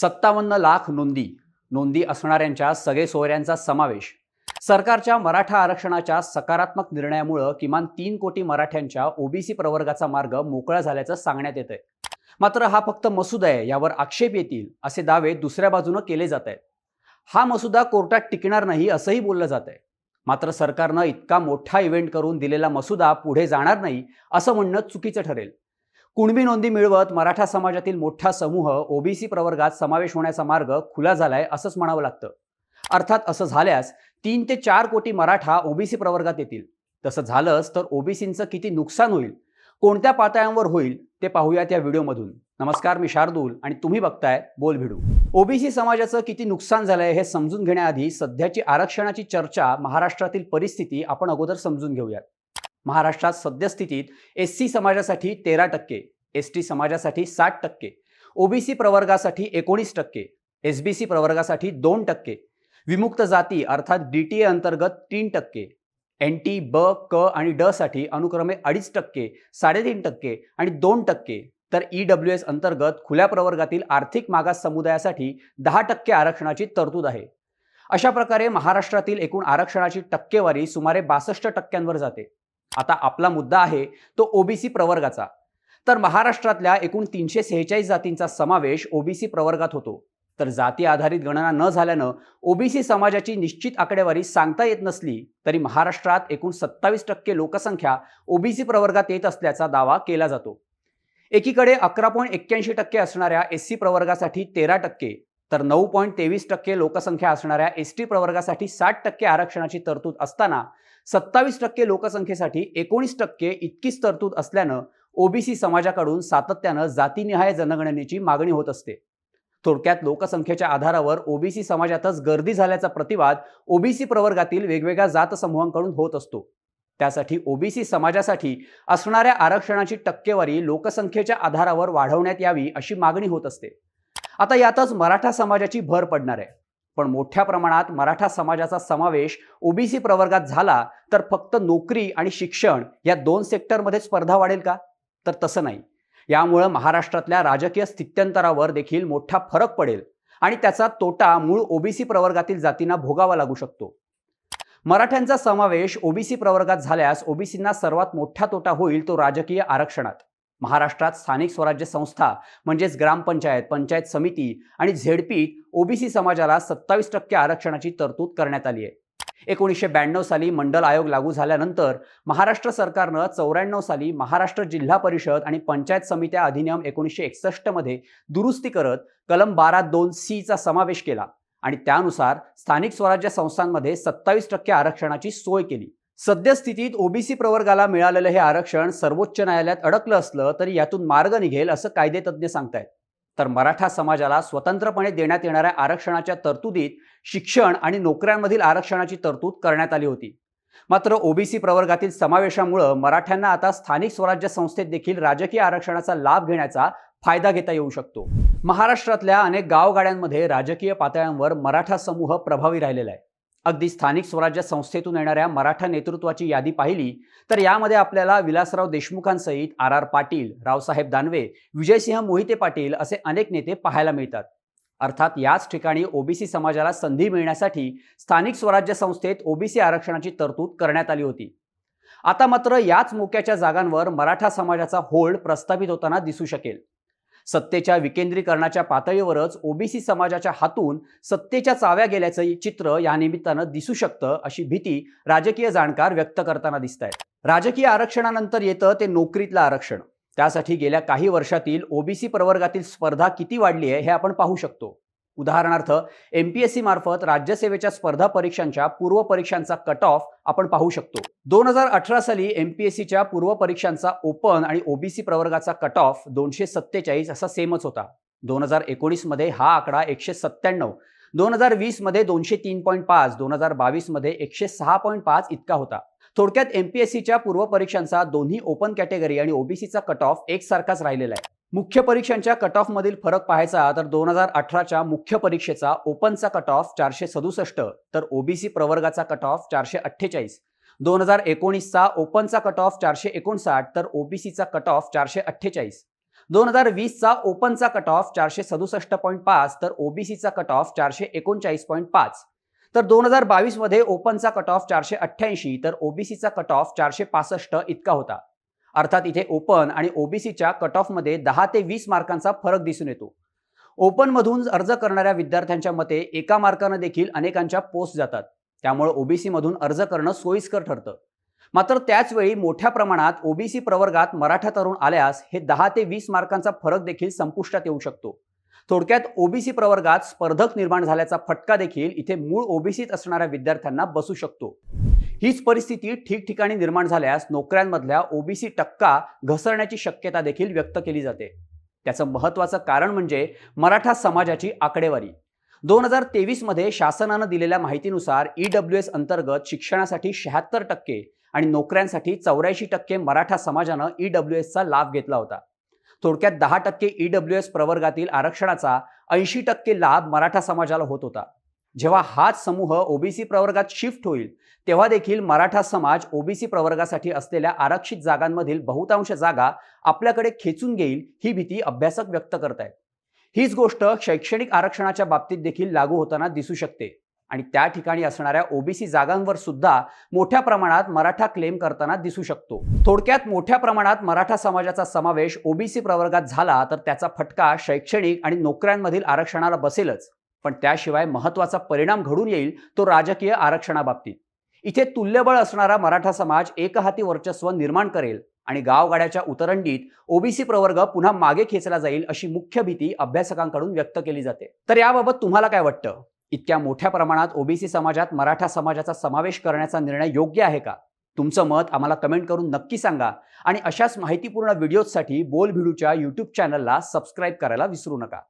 सत्तावन्न लाख नोंदी नोंदी असणाऱ्यांच्या सगळे सोयऱ्यांचा समावेश. सरकारच्या मराठा आरक्षणाच्या सकारात्मक निर्णयामुळं किमान तीन कोटी मराठ्यांच्या ओबीसी प्रवर्गाचा मार्ग मोकळा झाल्याचं सांगण्यात येत आहे मात्र हा फक्त मसुदा आहे यावर आक्षेप येतील असे दावे दुसऱ्या बाजूनं केले जात आहेत हा मसुदा कोर्टात टिकणार नाही असंही बोललं जात आहे मात्र सरकारनं इतका मोठा इव्हेंट करून दिलेला मसुदा पुढे जाणार नाही असं म्हणणं चुकीचं ठरेल. कुणबी नोंदी मिळवत मराठा समाजातील मोठा समूह ओबीसी प्रवर्गात समावेश होण्याचा मार्ग खुला झालाय असंच म्हणावं लागतं. अर्थात असं झाल्यास तीन ते चार कोटी मराठा ओबीसी प्रवर्गात येतील. तसं झालंच तर ओबीसींचं किती नुकसान होईल? कोणत्या पातळ्यांवर होईल? ते पाहूयात या व्हिडिओमधून. नमस्कार मी शार्दूल आणि तुम्ही बघताय बोल भिडू. ओबीसी समाजाचं किती नुकसान झालंय हे समजून घेण्याआधी सध्याची आरक्षणाची चर्चा महाराष्ट्रातील परिस्थिती आपण अगोदर समजून घेऊयात. महाराष्ट्रात सद्यस्थितीत एस सी समाजासाठी तेरा टक्के एस टी समाजासाठी साठ टक्के ओबीसी प्रवर्गासाठी एकोणीस टक्के एस बी सी प्रवर्गासाठी दोन टक्के विमुक्त जाती अर्थात डी टी ए अंतर्गत तीन टक्के एन टी ब क आणि ड साठी अनुक्रमे अडीच टक्के साडेतीन टक्के आणि दोन टक्के. तर ई डब्ल्यू एस अंतर्गत खुल्या प्रवर्गातील आर्थिक मागास समुदायासाठी दहा टक्के आरक्षणाची तरतूद आहे. अशा प्रकारे महाराष्ट्रातील एकूण आरक्षणाची टक्केवारी सुमारे बासष्ट टक्क्यांवर जाते. आता आपला मुद्दा आहे तो ओबीसी प्रवर्गाचा. तर महाराष्ट्रातल्या एकूण तीनशे सेहेचाळीस जातींचा समावेश ओबीसी प्रवर्गात होतो. तर जाती आधारित गणना न झाल्यानं ओबीसी समाजाची निश्चित आकडेवारी सांगता येत नसली तरी महाराष्ट्रात एकूण सत्तावीस टक्के लोकसंख्या ओबीसी प्रवर्गात येत असल्याचा दावा केला जातो. एकीकडे अकरा पॉईंट एक्क्याऐंशी टक्के असणाऱ्या एस सी प्रवर्गासाठी तेरा टक्के तर नऊ पॉईंट तेवीस टक्के लोकसंख्या असणाऱ्या एस टी प्रवर्गासाठी साठ टक्के आरक्षणाची तरतूद असताना सत्तावीस टक्के लोकसंख्येसाठी एकोणीस टक्के इतकीच तरतूद असल्यानं ओबीसी समाजाकडून सातत्यानं जातीनिहाय जनगणनेची मागणी होत असते. थोडक्यात लोकसंख्येच्या आधारावर ओबीसी समाजातच गर्दी झाल्याचा प्रतिवाद ओबीसी प्रवर्गातील वेगवेगळ्या जात समूहांकडून होत असतो. त्यासाठी ओबीसी समाजासाठी असणाऱ्या आरक्षणाची टक्केवारी लोकसंख्येच्या आधारावर वाढवण्यात यावी अशी मागणी होत असते. आता यातच मराठा समाजाची भर पडणार आहे. पण मोठ्या प्रमाणात मराठा समाजाचा समावेश ओबीसी प्रवर्गात झाला तर फक्त नोकरी आणि शिक्षण या दोन सेक्टरमध्ये स्पर्धा वाढेल का? तर तसं नाही. यामुळं महाराष्ट्रातल्या राजकीय स्थित्यंतरावर देखील मोठा फरक पडेल आणि त्याचा तोटा मूळ ओबीसी प्रवर्गातील जातींना भोगावा लागू शकतो. मराठ्यांचा समावेश ओबीसी प्रवर्गात झाल्यास ओबीसींना सर्वात मोठा तोटा होईल तो राजकीय आरक्षणात. महाराष्ट्रात स्थानिक स्वराज्य संस्था म्हणजेच ग्रामपंचायत पंचायत समिती आणि झेडपीत ओबीसी समाजाला सत्तावीस टक्के आरक्षणाची तरतूद करण्यात आली आहे. एकोणीसशे ब्याण्णव साली मंडल आयोग लागू झाल्यानंतर महाराष्ट्र सरकारनं चौऱ्याण्णव साली महाराष्ट्र जिल्हा परिषद आणि पंचायत समित्या अधिनियम एकोणीसशे एकसष्टमध्ये दुरुस्ती करत कलम बारा दोन सीचा समावेश केला आणि त्यानुसार स्थानिक स्वराज्य संस्थांमध्ये सत्तावीस टक्के आरक्षणाची सोय केली. सद्यस्थितीत ओबीसी प्रवर्गाला मिळालेलं हे आरक्षण सर्वोच्च न्यायालयात अडकलं असलं तरी यातून मार्ग निघेल असं कायदेतज्ञ सांगतायत. तर मराठा समाजाला स्वतंत्रपणे देण्यात येणाऱ्या आरक्षणाच्या तरतुदीत शिक्षण आणि नोकऱ्यांमधील आरक्षणाची तरतूद करण्यात आली होती. मात्र ओबीसी प्रवर्गातील समावेशामुळं मराठ्यांना आता स्थानिक स्वराज्य संस्थेत देखील राजकीय आरक्षणाचा लाभ घेण्याचा फायदा घेता येऊ शकतो. महाराष्ट्रातल्या अनेक गावगाड्यांमध्ये राजकीय पातळ्यांवर मराठा समूह प्रभावी राहिलेला आहे. अगदी स्थानिक स्वराज्य संस्थेतून येणाऱ्या मराठा नेतृत्वाची यादी पाहिली तर यामध्ये आपल्याला विलासराव देशमुखांसहित आर आर पाटील रावसाहेब दानवे विजयसिंह मोहिते पाटील असे अनेक नेते पाहायला मिळतात. अर्थात याच ठिकाणी ओबीसी समाजाला संधी मिळण्यासाठी स्थानिक स्वराज्य संस्थेत ओबीसी आरक्षणाची तरतूद करण्यात आली होती. आता मात्र याच मोक्याच्या जागांवर मराठा समाजाचा होल्ड प्रस्थापित होताना दिसू शकेल. सत्तेच्या विकेंद्रीकरणाच्या पातळीवरच ओबीसी समाजाच्या हातून सत्तेच्या चाव्या गेल्याचं चित्र या निमित्तानं दिसू शकतं अशी भीती राजकीय जाणकार व्यक्त करताना दिसत आहेत राजकीय आरक्षणानंतर येतं ते नोकरीतलं आरक्षण. त्यासाठी गेल्या काही वर्षातील ओबीसी प्रवर्गातील स्पर्धा किती वाढली आहे हे आपण पाहू शकतो. उदाहरणार्थ एम पी एस सी मार्फत राज्यसेवेच्या स्पर्धा परीक्षांच्या पूर्व परीक्षांचा कट ऑफ आपण पाहू शकतो. दोन हजार अठरा साली एम पी एस सीच्या पूर्व परीक्षांचा ओपन आणि ओबीसी प्रवर्गाचा कट ऑफ दोनशे सत्तेचाळीस असा सेमच होता. दोन हजार एकोणीसमध्ये हा आकडा एकशे सत्त्याण्णव. दोन हजार वीसमध्ये दोनशे तीन पॉईंट पाच. दोन हजार बावीसमध्ये एकशे सहा पॉईंट पाच इतका होता. थोडक्यात एमपीएससीच्या पूर्व परीक्षांचा दोन्ही ओपन कॅटेगरी आणि ओबीसीचा कट ऑफ एकसारखाच राहिलेला आहे. मुख्य परीक्षांच्या कट ऑफ मधील फरक पाहायचा तर दोन हजार अठराच्या मुख्य परीक्षेचा ओपनचा कट ऑफ चारशे सदुसष्ट तर ओबीसी प्रवर्गाचा कट ऑफ चारशे अठ्ठेचाळीस. दोन हजार एकोणीसचा ओपनचा कट ऑफ चारशे एकोणसाठ तर ओबीसीचा कट ऑफ चारशे अठ्ठेचाळीस. दोन हजार वीसचा ओपनचा कट ऑफ चारशे सदुसष्ट पॉईंट पाच तर ओबीसीचा कट ऑफ चारशे एकोणचाळीस पॉईंट पाच. तर दोन हजार बावीसमध्ये ओपनचा कट ऑफ चारशे अठ्ठ्याऐंशी तर ओबीसीचा कट ऑफ चारशे पासष्ट इतका होता. अर्थात इथे ओपन आणि ओबीसीच्या कट ऑफमध्ये दहा ते वीस मार्कांचा फरक दिसून येतो. ओपनमधून अर्ज करणाऱ्या विद्यार्थ्यांच्या मते एका मार्कानं देखील अनेकांच्या पोस्ट जातात. त्यामुळे ओबीसीमधून अर्ज करणं सोयीस्कर ठरतं. मात्र त्याच वेळी मोठ्या प्रमाणात ओबीसी प्रवर्गात मराठा तरुण आल्यास हे दहा ते वीस मार्कांचा फरक देखील संपुष्टात येऊ शकतो. थोडक्यात ओबीसी प्रवर्गात स्पर्धक निर्माण झाल्याचा फटका देखील इथे मूळ ओबीसीत असणाऱ्या विद्यार्थ्यांना बसू शकतो. हीच परिस्थिती ठिकठिकाणी निर्माण झाल्यास नोकऱ्यांमधल्या ओबीसी टक्का घसरण्याची शक्यता देखील व्यक्त केली जाते. त्याचं महत्त्वाचं कारण म्हणजे मराठा समाजाची आकडेवारी. दोन हजार तेवीसमध्ये शासनानं दिलेल्या माहितीनुसार ई डब्ल्यू एस अंतर्गत शिक्षणासाठी शहात्तर टक्के आणि नोकऱ्यांसाठी चौऱ्याऐंशी टक्के मराठा समाजानं ई डब्ल्यू एसचा लाभ घेतला होता. थोडक्यात दहा टक्के ई डब्ल्यू एस प्रवर्गातील आरक्षणाचा ऐंशी टक्के लाभ मराठा समाजाला होत होता. जेव्हा हाच समूह ओबीसी प्रवर्गात शिफ्ट होईल तेव्हा देखील मराठा समाज ओबीसी प्रवर्गासाठी असलेल्या आरक्षित जागांमधील बहुतांश जागा आपल्याकडे खेचून घेईल ही भीती अभ्यासक व्यक्त करतायत. हीच गोष्ट शैक्षणिक आरक्षणाच्या बाबतीत देखील लागू होताना दिसू शकते आणि त्या ठिकाणी असणाऱ्या ओबीसी जागांवर सुद्धा मोठ्या प्रमाणात मराठा क्लेम करताना दिसू शकतो. थोडक्यात मोठ्या प्रमाणात मराठा समाजाचा समावेश ओबीसी प्रवर्गात झाला तर त्याचा फटका शैक्षणिक आणि नोकऱ्यांमधील आरक्षणाला बसेलच. पण त्याशिवाय महत्त्वाचा परिणाम घडून येईल तो राजकीय आरक्षणाबाबतीत. इथे तुल्यबळ असणारा मराठा समाज एकहाती वर्चस्व निर्माण करेल आणि गावगाड्याच्या उतरंडीत ओबीसी प्रवर्ग पुन्हा मागे खेचला जाईल अशी मुख्य भीती अभ्यासकांकडून व्यक्त केली जाते. तर याबाबत तुम्हाला काय वाटतं? इतक्या मोठ्या प्रमाणात ओबीसी समाजात मराठा समाजाचा समावेश करण्याचा निर्णय योग्य आहे का? तुमचं मत आम्हाला कमेंट करून नक्की सांगा आणि अशाच माहितीपूर्ण व्हिडिओजसाठी बोल भिडूच्या यूट्यूब चॅनलला सबस्क्राईब करायला विसरू नका.